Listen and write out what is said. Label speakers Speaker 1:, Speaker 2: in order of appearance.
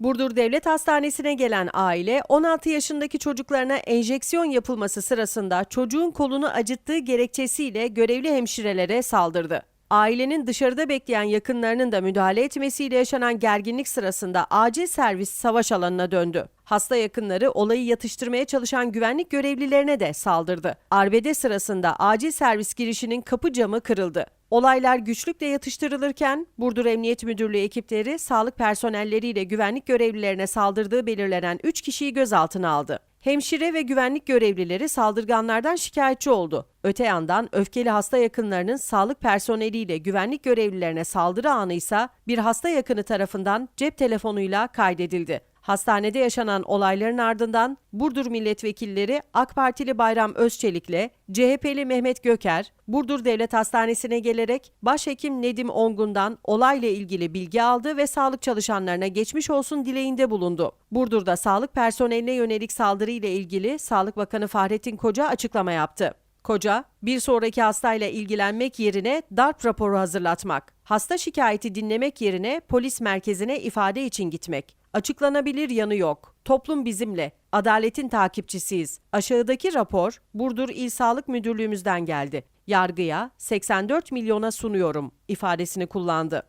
Speaker 1: Burdur Devlet Hastanesi'ne gelen aile 16 yaşındaki çocuklarına enjeksiyon yapılması sırasında çocuğun kolunu acıttığı gerekçesiyle görevli hemşirelere saldırdı. Ailenin dışarıda bekleyen yakınlarının da müdahale etmesiyle yaşanan gerginlik sırasında acil servis savaş alanına döndü. Hasta yakınları olayı yatıştırmaya çalışan güvenlik görevlilerine de saldırdı. Arbede sırasında acil servis girişinin kapı camı kırıldı. Olaylar güçlükle yatıştırılırken Burdur Emniyet Müdürlüğü ekipleri sağlık personelleriyle güvenlik görevlilerine saldırdığı belirlenen 3 kişiyi gözaltına aldı. Hemşire ve güvenlik görevlileri saldırganlardan şikayetçi oldu. Öte yandan öfkeli hasta yakınlarının sağlık personeliyle güvenlik görevlilerine saldırı anı ise bir hasta yakını tarafından cep telefonuyla kaydedildi. Hastanede yaşanan olayların ardından Burdur milletvekilleri AK Partili Bayram Özçelik'le CHP'li Mehmet Göker, Burdur Devlet Hastanesi'ne gelerek Başhekim Nedim Ongun'dan olayla ilgili bilgi aldı ve sağlık çalışanlarına geçmiş olsun dileğinde bulundu. Burdur'da sağlık personeline yönelik saldırı ile ilgili Sağlık Bakanı Fahrettin Koca açıklama yaptı. Koca, bir sonraki hastayla ilgilenmek yerine darp raporu hazırlatmak, hasta şikayeti dinlemek yerine polis merkezine ifade için gitmek. Açıklanabilir yanı yok. Toplum bizimle. Adaletin takipçisiyiz. Aşağıdaki rapor Burdur İl Sağlık Müdürlüğümüzden geldi. Yargıya 84 milyona sunuyorum ifadesini kullandı.